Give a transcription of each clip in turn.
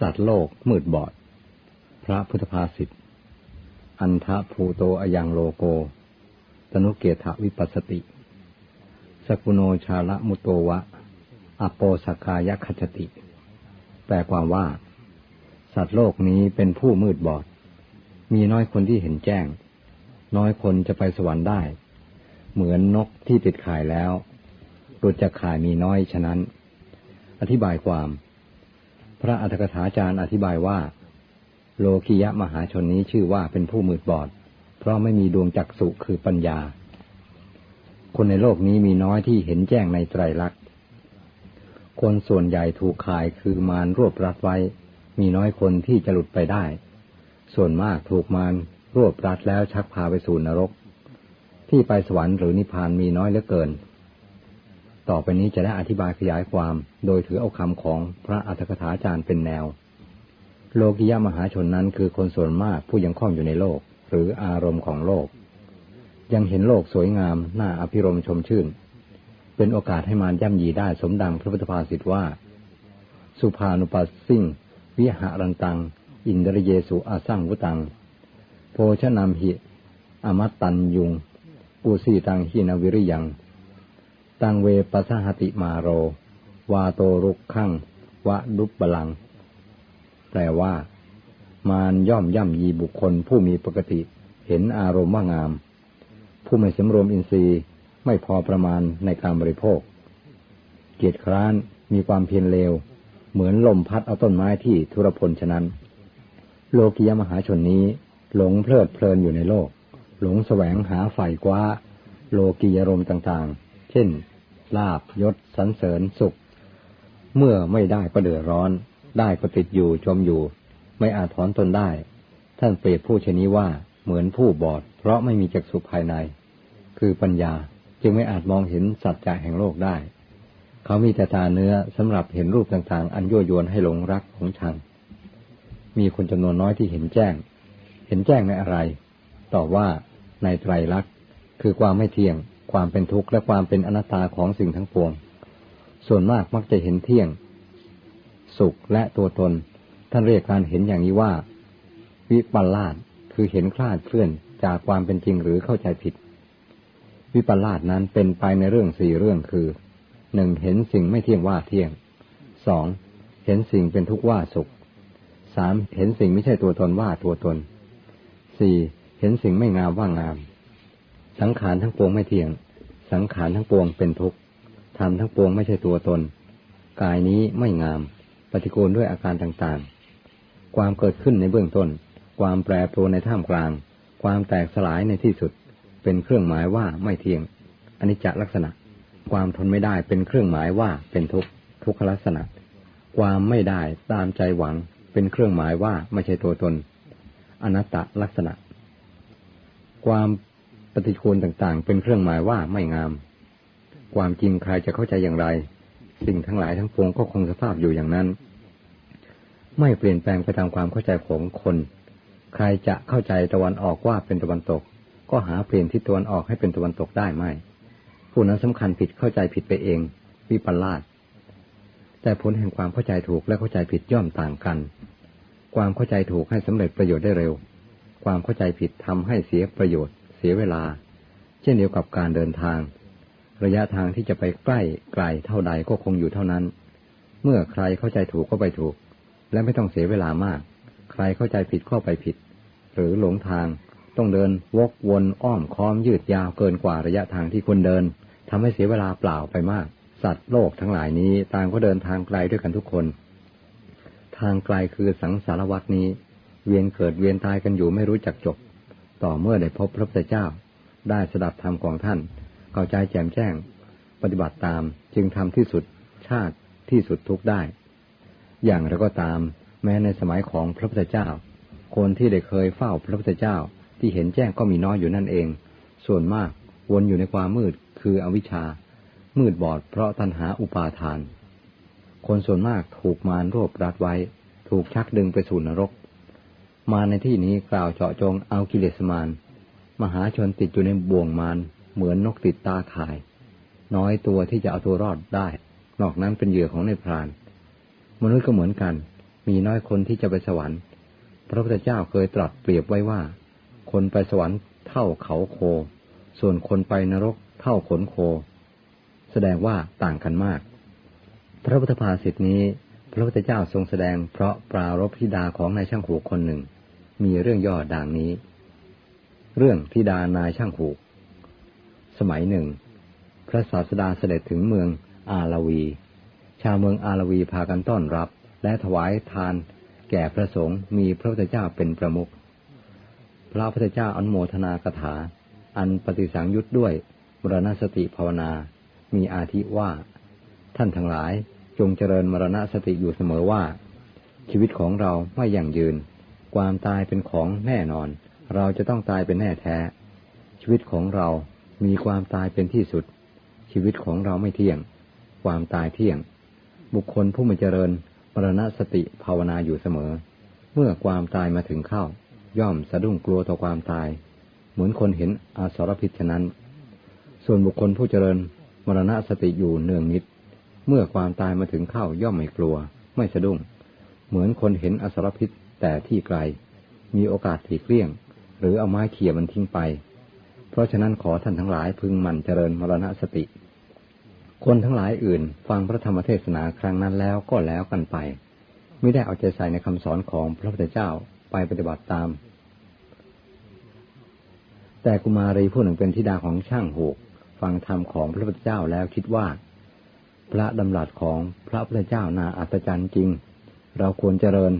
สัตว์โลกมืดบอด พระพุทธภาษิต อันทะภูโตอยังโลโก ตนุเกถวิปัสสติ สกุโนชาละมุโตวะ อโปสกายคจติ แปลความว่า สัตว์โลกนี้เป็นผู้มืดบอด มีน้อยคนที่เห็นแจ้ง น้อยคนจะไปสวรรค์ได้ เหมือนนกที่ติดข่ายแล้วรุดจากข่ายมีน้อยฉะนั้น อธิบายความ พระอัฏฐกถาจารย์อธิบายว่า โลกิยะมหาชนนี้ชื่อว่าเป็นผู้มืดบอด เพราะไม่มีดวงจักษุคือปัญญา คนในโลกนี้มีน้อยที่เห็นแจ้งในไตรลักษณ์ คนส่วนใหญ่ถูกขายคือมารรวบรัดไว้ มีน้อยคนที่จะหลุดไปได้ ส่วนมากถูกมารรวบรัดแล้วชักพาไปสู่นรก ที่ไปสวรรค์หรือนิพพานมีน้อยเหลือเกิน ต่อไปนี้จะได้อธิบายขยายความ โดยถือเอาคำของพระอัฏฐกถาจารย์เป็นแนว โลกิยามหาชนนั้นคือคนส่วนมากผู้ยังคล่องอยู่ในโลก หรืออารมณ์ของโลก ยังเห็นโลกสวยงามน่าอภิรมชมชื่น เป็นโอกาสให้มารย่ำยีได้สมดังพระพุทธภาษิตว่า สุภานุปัสสิงวิหารันตัง อินเดรเยสุอาสังวุตัง โพชนามหิ อมัตตันยุงอุสีตังหินวิริยัง ตังเวปัสหติมาโร วาโตรุกขังวะดุบบลัง แปลว่า มารย่อมย่ำยีบุคคลผู้มีปกติ เห็นอารมณ์ว่างาม ผู้ไม่สำรวมอินทรีย์ไม่พอประมาณในการบริโภค เกียรติคร้านมีความเพียรเลว เหมือนลมพัดเอาต้นไม้ที่ทุรพลฉะนั้น โลกียมหาชนนี้ หลงเพลิดเพลินอยู่ในโลก หลงแสวงหาฝ่ายกว้า โลกียรมต่างๆ ช่น ลาบยศสันเสริญสุข เมื่อไม่ได้ก็เดือดร้อน ได้ก็ติดอยู่ชมอยู่ ไม่อาจถอนตนได้ ท่านเปรียบผู้ชนี้ว่าเหมือนผู้บอด เพราะไม่มีจักษุภายใน คือปัญญาจึงไม่อาจมองเห็นสัจจะแห่งโลกได้ เขามีแต่ตาเนื้อสำหรับเห็นรูปต่างๆ อันยั่วยวนให้หลงรักของชัง มีคนจำนวนน้อยที่เห็นแจ้ง เห็นแจ้งในอะไรตอบว่าในไตรลักษณ์คือความไม่เที่ยง ความเป็นทุกข์และความเป็นอนัตตาของสิ่งทั้งปวง ส่วนมากมักจะเห็นเที่ยง สุขและตัวตน ท่านเรียกการเห็นอย่างนี้ว่า วิปลาสคือเห็นคลาดเคลื่อนจากความเป็นจริงหรือเข้าใจผิด วิปลาสนั้นเป็นไปในเรื่องสี่เรื่องคือหนึ่งเห็นสิ่งไม่เที่ยงว่าเที่ยงสองเห็นสิ่งเป็นทุกข์ว่าสุขสามเห็นสิ่งไม่ใช่ตัวตนว่าตัวตนสี่เห็นสิ่งไม่งามว่างาม สังขารทั้งปวงไม่เที่ยง สังขารทั้งปวงเป็นทุกข์ธรรมทั้งปวงไม่ใช่ตัวตน กายนี้ไม่งาม ปฏิกูลด้วยอาการต่างๆ ความเกิดขึ้นในเบื้องต้น ความแปรปรวนในท่ามกลาง ความแตกสลายในที่สุด เป็นเครื่องหมายว่าไม่เที่ยงอนิจจลักษณะ ความทนไม่ได้เป็นเครื่องหมายว่าเป็นทุกข์ทุกขลักษณะ ความไม่ได้ตามใจหวัง เป็นเครื่องหมายว่าไม่ใช่ตัวตน อนัตตลักษณะ ความ ปฏิคูลต่างๆ เป็นเครื่องหมายว่าไม่งาม ความจริงใครจะเข้าใจอย่างไร สิ่งทั้งหลายทั้งปวงก็คงสภาพอยู่อย่างนั้น ไม่เปลี่ยนแปลงไปตามความเข้าใจของคน ใครจะเข้าใจตะวันออกว่าเป็นตะวันตก ก็หาเปลี่ยนที่ตะวันออกให้เป็นตะวันตกได้ไหมผู้นั้นสำคัญผิดเข้าใจผิดไปเอง วิปลาสแต่ผลแห่งความเข้าใจถูกและเข้าใจผิดย่อมต่างกัน ความเข้าใจถูกให้สำเร็จประโยชน์ได้เร็ว ความเข้าใจผิดทำให้เสียประโยชน์ สียเวลา เช่นเดียวกับการเดินทาง ระยะทางที่จะไปใกล้ไกลเท่าใดก็คงอยู่เท่านั้น เมื่อใครเข้าใจถูกก็ไปถูก และไม่ต้องเสียเวลามาก ใครเข้าใจผิดก็ไปผิด หรือหลงทางต้องเดินวกวนอ้อมค้อมยืดยาวเกินกว่าระยะทางที่ควรเดินทำให้เสียเวลาเปล่าไปมาก สัตว์โลกทั้งหลายนี้ต่างก็เดินทางไกลด้วยกันทุกคน ทางไกลคือสังสารวัตนี้ เวียนเกิดเวียนตายกันอยู่ไม่รู้จักจบ ต่อเมื่อได้พบพระพุทธเจ้า ได้สดับธรรมของท่าน เข้าใจแจ่มแจ้ง ปฏิบัติตามจึงทำที่สุดชาติที่สุดทุกได้ อย่างไรก็ตาม แม้ในสมัยของพระพุทธเจ้า คนที่ได้เคยเฝ้าพระพุทธเจ้าที่เห็นแจ้งก็มีน้อยอยู่นั่นเอง ส่วนมากวนอยู่ในความมืดคืออวิชชา มืดบอดเพราะตัณหาอุปาทาน คนส่วนมากถูกมารรวบรัดไว้ ถูกชักดึงไปสู่นรก มาในที่นี้กล่าวเจาะจงเอากิเลสมารมหาชนติดอยู่ในบ่วงมารเหมือนนกติดตาข่าย น้อยตัวที่จะเอาตัวรอดได้ นอกนั้นเป็นเหยื่อของในพราน มนุษย์ก็เหมือนกัน มีน้อยคนที่จะไปสวรรค์ พระพุทธเจ้าเคยตรัสเปรียบไว้ว่า คนไปสวรรค์เท่าเขาโค ส่วนคนไปนรกเท่าขนโค แสดงว่าต่างกันมาก พระพุทธภาษิตนี้ พระพุทธเจ้าทรงแสดงเพราะปรารบธิดาของนายช่างหูคนหนึ่ง มีเรื่องย่อดังนี้ เรื่องธิดานายช่างหูก สมัยหนึ่ง พระศาสดาเสด็จถึงเมืองอาลาวี ชาวเมืองอาลาวีพากันต้อนรับ และถวายทาน แก่พระสงฆ์มีพระพุทธเจ้าเป็นประมุข พระพุทธเจ้าอนโมทนากถา อันปฏิสังยุตด้วยมรณสติภาวนา มีอาทิว่า ท่านทั้งหลายจงเจริญมรณสติอยู่เสมอว่า ชีวิตของเราไม่ยั่งยืน ความตายเป็นของแน่นอน เราจะต้องตายเป็นแน่แท้ ชีวิตของเรามีความตายเป็นที่สุด ชีวิตของเราไม่เที่ยง ความตายเที่ยง บุคคลผู้มีเจริญมรณสติภาวนาอยู่เสมอ เมื่อความตายมาถึงเข้า ย่อมสะดุ้งกลัวต่อความตาย เหมือนคนเห็นอาสรพิษฉะนั้น ส่วนบุคคลผู้เจริญมรณสติอยู่เนืองนิด เมื่อความตายมาถึงเข้าย่อมไม่กลัว ไม่สะดุ้ง เหมือนคนเห็นอสรพิษ แต่ที่ไกลมีโอกาสถีกเลี่ยง หรือเอาไม้เขี่ยมันทิ้งไป เพราะฉะนั้นขอท่านทั้งหลายพึงมั่นเจริญมรณสติ คนทั้งหลายอื่น ฟังพระธรรมเทศนาครั้งนั้นแล้วก็แล้วกันไป ไม่ได้เอาใจใส่ในคำสอนของพระพุทธเจ้าไปปฏิบัติตาม แต่กุมารีผู้หนึ่งเป็นธิดาของช่างหูก ฟังธรรมของพระพุทธเจ้าแล้วคิดว่า พระดำรัสของพระพุทธเจ้านาอัศจรรย์จริง เราควรเจริญ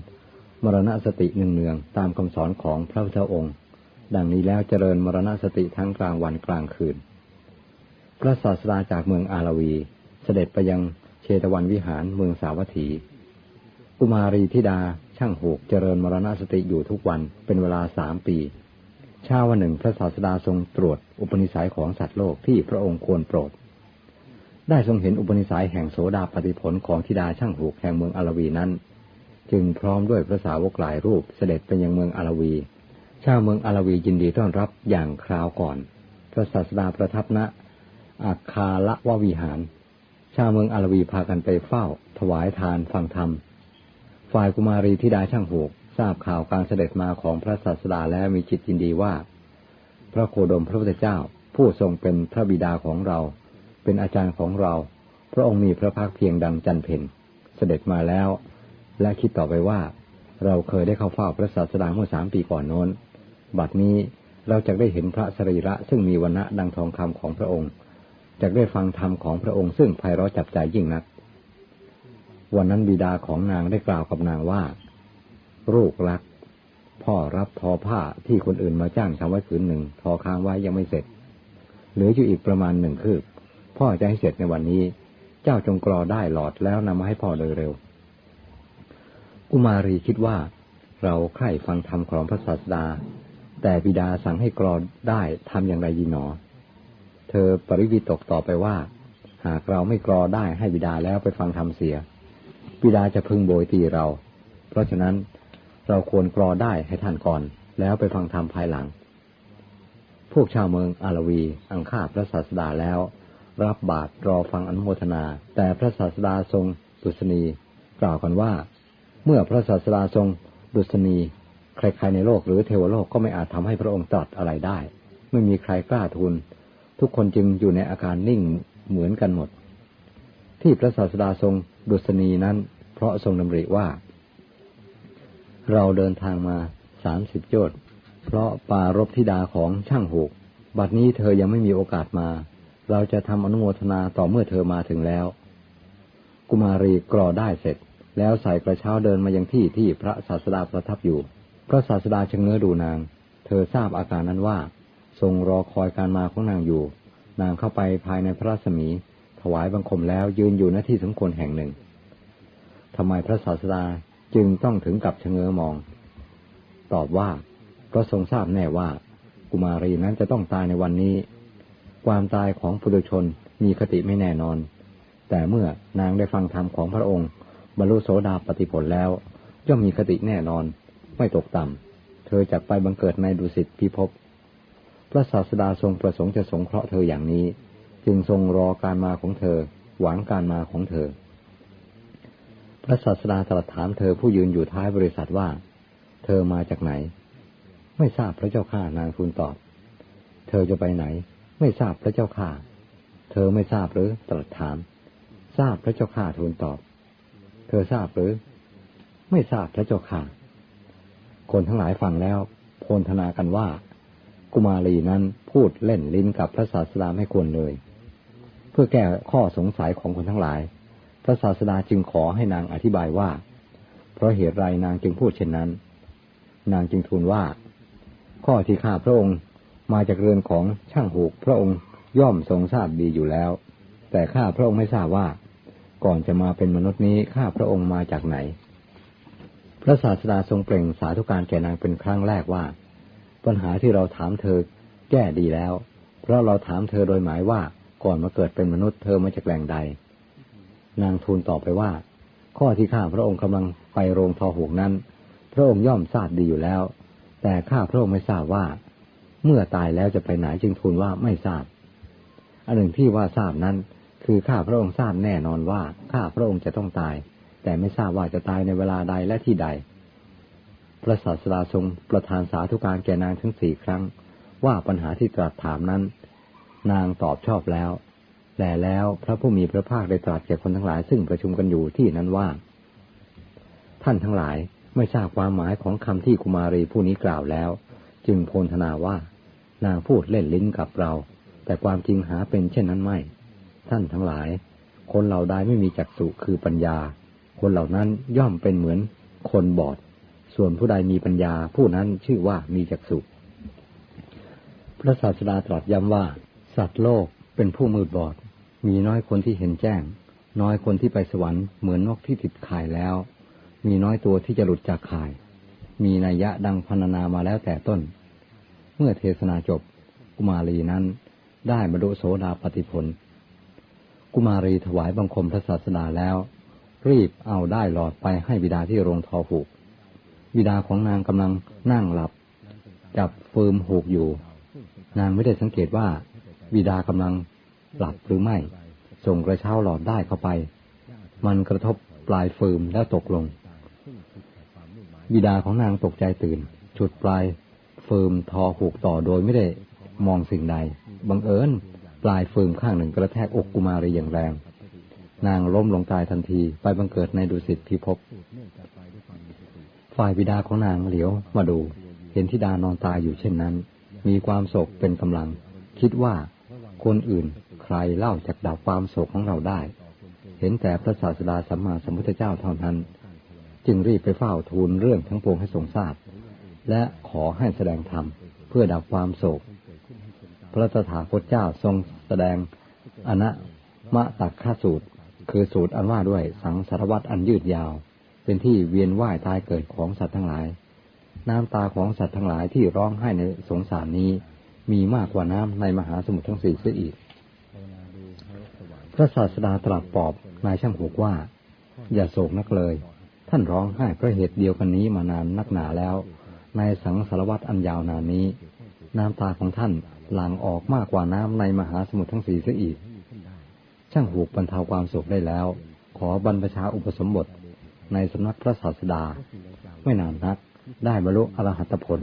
มรณสติเนืองๆตามคำสอนของพระพุทธองค์ ดังนี้แล้วเจริญมรณสติทั้งกลางวันกลางคืน พระศาสดาจากเมืองอาลวี เสด็จไปยังเชตวันวิหารเมืองสาวัตถีกุมารีธิดาช่างหูกเจริญมรณสติอยู่ทุกวันเป็นเวลาสามปีเช้าวันหนึ่งพระศาสดาทรงตรวจอุปนิสัยของสัตว์โลกที่พระองค์ควรโปรด ได้ทรงเห็นอุปนิสัยแห่งโสดาปฏิผลของธิดาช่างหูกแห่งเมืองอาลวีนั้น จึงพร้อมด้วยพระสาวกหลายรูปเสด็จไปยังเมืองอาลวี ชาวเมืองอาลวียินดีต้อนรับอย่างคราวก่อน พระศาสดาประทับณอาคาละววิหาร ชาวเมืองอาลวีพากันไปเฝ้า ถวายทานฟังธรรม ฝ่ายกุมารีธิดาช่างหูกทราบข่าวการเสด็จมาของพระศาสดาแล้วมีจิตยินดีว่า พระโคดมพระพุทธเจ้า ผู้ทรงเป็นพระบิดาของเรา เป็นอาจารย์ของเรา พระองค์มีพระภาคเพียงดังจันเพนเสด็จมาแล้ว และคิดต่อไปว่า เราเคยได้เข้าเฝ้าพระศาสดาเมื่อสามปีก่อนโน้น บัดนี้เราจะได้เห็นพระสรีระซึ่งมีวันณะดังทองคำของพระองค์จะได้ฟังธรรมของพระองค์ซึ่งไพเราะจับใจยิ่งนัก วันนั้นบิดาของนางได้กล่าวกับนางว่าลูกรัก พ่อรับทอผ้าที่คนอื่นมาจ้างทำไว้ผืนหนึ่ง ทอค้างไว้ยังไม่เสร็จ เหลืออยู่อีกประมาณหนึ่งคืบ พ่อจะให้เสร็จในวันนี้ เจ้าจงกรอได้หลอดแล้วนำมาให้พ่อโดยเร็ว กุมารีคิดว่า เราใคร่ฟังธรรมของพระศาสดา แต่บิดาสั่งให้กรอได้ทำอย่างไรดีหนอ เธอปริวิตกต่อไปว่า หากเราไม่กรอได้ให้บิดาแล้วไปฟังธรรมเสีย บิดาจะพึงโบยตีเรา เพราะฉะนั้นเราควรกรอได้ให้ท่านก่อน แล้วไปฟังธรรมภายหลัง พวกชาวเมืองอาลวี อังคาพระศาสดาแล้ว รับบาตรรอฟังอนุโมทนา แต่พระศาสดาทรงดุษณีกล่าวกันว่า เมื่อพระศาสดาทรงดุษณีใครๆในโลกหรือเทวโลกก็ไม่อาจทำให้พระองค์ตรัสอะไรได้ ไม่มีใครกล้าทูลทุกคนจึงอยู่ในอาการนิ่งเหมือนกันหมด ที่พระศาสดาทรงดุษณีนั้น เพราะทรงดำริว่า เราเดินทางมาสามสิบโยชน์เพราะปารบธิดาของช่างหูก บัดนี้เธอยังไม่มีโอกาสมา เราจะทำอนุโมทนาต่อเมื่อเธอมาถึงแล้ว กุมารีกรอได้เสร็จ แล้วใส่กระเช้าเดินมายังที่ที่พระศาสดาประทับอยู่ พระศาสดาชะเง้อดูนาง เธอทราบอาการนั้นว่า ทรงรอคอยการมาของนางอยู่ นางเข้าไปภายในพระสมี ถวายบังคมแล้วยืนอยู่ณที่สมควรแห่งหนึ่งทำไมพระศาสดาจึงต้องถึงกับชะเง้อมอง ตอบว่าก็ทรงทราบแน่ว่า กุมารีนั้นจะต้องตายในวันนี้ ความตายของปุถุชนมีคติไม่แน่นอน แต่เมื่อนางได้ฟังธรรมของพระองค์ บรรลุโสดาปฏิผลแล้ว ย่อมมีคติแน่นอน ไม่ตกต่ำ เธอจะไปบังเกิดในดุสิตพิภพ พระศาสดาทรงประสงค์จะสงเคราะห์เธออย่างนี้ จึงทรงรอการมาของเธอ หวังการมาของเธอพพระศาสดาตรัสถามเธอผู้ยืนอยู่ท้ายบริษัทว่า เธอมาจากไหน ไม่ทราบพระเจ้าข้านางทูลตอบ เธอจะไปไหน ไม่ทราบพระเจ้าข้า เธอไม่ทราบหรือตรัสถาม ทราบพระเจ้าข้าทูลตอบ เธอทราบหรือ ไม่ทราบพระเจ้าข้าคนทั้งหลายฟังแล้วโพลธนากันว่า กุมารีนั้นพูดเล่นลิ้นกับพระศาสดาไม่ควรเลย เพื่อแก้ข้อสงสัยของคนทั้งหลาย พระศาสดาจึงขอให้นางอธิบายว่า เพราะเหตุไรนางจึงพูดเช่นนั้น นางจึงทูลว่า ข้อที่ข้าพระองค์มาจากเรือนของช่างหูกพระองค์ย่อมทรงทราบดีอยู่แล้ว แต่ข้าพระองค์ไม่ทราบว่า ก่อนจะมาเป็นมนุษย์นี้ข้าพระองค์มาจากไหน พระศาสดาทรงเปล่งสาธุการแก่นางเป็นครั้งแรกว่า ปัญหาที่เราถามเธอแก้ดีแล้ว เพราะเราถามเธอโดยหมายว่าก่อนมาเกิดเป็นมนุษย์เธอมาจากแหล่งใด นางทูลตอบไปว่า ข้อที่ข้าพระองค์กำลังไปโรงทอหูกนั้น พระองค์ย่อมทราบดีอยู่แล้ว แต่ข้าพระองค์ไม่ทราบว่า เมื่อตายแล้วจะไปไหนจึงทูลว่าไม่ทราบอันหนึ่งที่ว่าทราบนั้น คือข้าพระองค์ทราบแน่นอนว่าข้าพระองค์จะต้องตาย แต่ไม่ทราบว่าจะตายในเวลาใดและที่ใด พระศาสดาทรงประทานสาธุการแก่นางทั้งสี่ครั้ง ว่าปัญหาที่ตรัสถามนั้น นางตอบชอบแล้ว แต่แล้วพระผู้มีพระภาคได้ตรัสแก่คนทั้งหลายซึ่งประชุมกันอยู่ที่นั้นว่า ท่านทั้งหลายไม่ทราบความหมายของคำที่กุมารีผู้นี้กล่าวแล้ว จึงโพลธนาว่า นางพูดเล่นลิ้นกับเรา แต่ความจริงหาเป็นเช่นนั้นไม่ ท่านทั้งหลาย คนเหล่าใดไม่มีจักษุคือปัญญา คนเหล่านั้นย่อมเป็นเหมือนคนบอด ส่วนผู้ใดมีปัญญา ผู้นั้นชื่อว่ามีจักษุพระศาสดาตรัสย้ำว่า สัตว์โลกเป็นผู้มืดบอด มีน้อยคนที่เห็นแจ้ง น้อยคนที่ไปสวรรค์เหมือนนกที่ติดข่ายแล้ว มีน้อยตัวที่จะหลุดจากข่าย มีนัยยะดังพรรณนามาแล้วแต่ต้น เมื่อเทศนาจบกุมารีนั้นได้บรรลุโสดาปฏิผล กุมารีถวายบังคมพระศาสดาแล้ว รีบเอาได้หลอดไปให้บิดาที่โรงทอผูก บิดาของนางกำลังนั่งหลับ จับเฟืมหูกอยู่ นางไม่ได้สังเกตว่าบิดากำลังหลับหรือไม่ ส่งกระเช้าหลอดได้เข้าไป มันกระทบปลายเฟืมแล้วตกลง บิดาของนางตกใจตื่น ฉุดปลายเฟืมทอหูกต่อโดยไม่ได้มองสิ่งใด บังเอิญ ปลายเฟืมข้างหนึ่งกระแทกอกกุมารีอย่างแรง นางล้มลงตายทันทีไปบังเกิดในดุสิตพิภพฝ่ายบิดาของนางเหลียวมาดู เห็นธิดานอนตายอยู่เช่นนั้น มีความโศกเป็นกำลัง คิดว่าคนอื่นใครเล่าจากดับความโศกของเราได้ เห็นแต่พระศาสดาสัมมาสัมพุทธเจ้าเท่านั้น จึงรีบไปเฝ้าทูลเรื่องทั้งปวงให้ทรงทราบ และขอให้แสดงธรรมเพื่อดับความโศก พระตถาคตเจ้าทรงแสดงอนะมะตักขสูตร คือสูตรอันว่าด้วยสังสารวัตรอันยืดยาว เป็นที่เวียนว่ายตายเกิดของสัตว์ทั้งหลาย น้ำตาของสัตว์ทั้งหลายที่ร้องไห้ในสงสารนี้ มีมากกว่าน้ำในมหาสมุทรทั้งสี่เสียอีก พระศาสดาตรัสปอบนายช่างหูกว่า อย่าโศกนักเลย ท่านร้องไห้เพราะเหตุเดียวกันนี้มานานนักหนาแล้ว ในสังสารวัตรอันยาวนานนี้ น้ำตาของท่าน หลั่งออกมากกว่าน้ำในมหาสมุทรทั้งสี่เสียอีก ช่างหูกบรรเทาความโศกได้แล้ว ขอบรรพชาอุปสมบทในสำนักพระศาสดา ไม่นานนักได้บรรลุอรหัตผล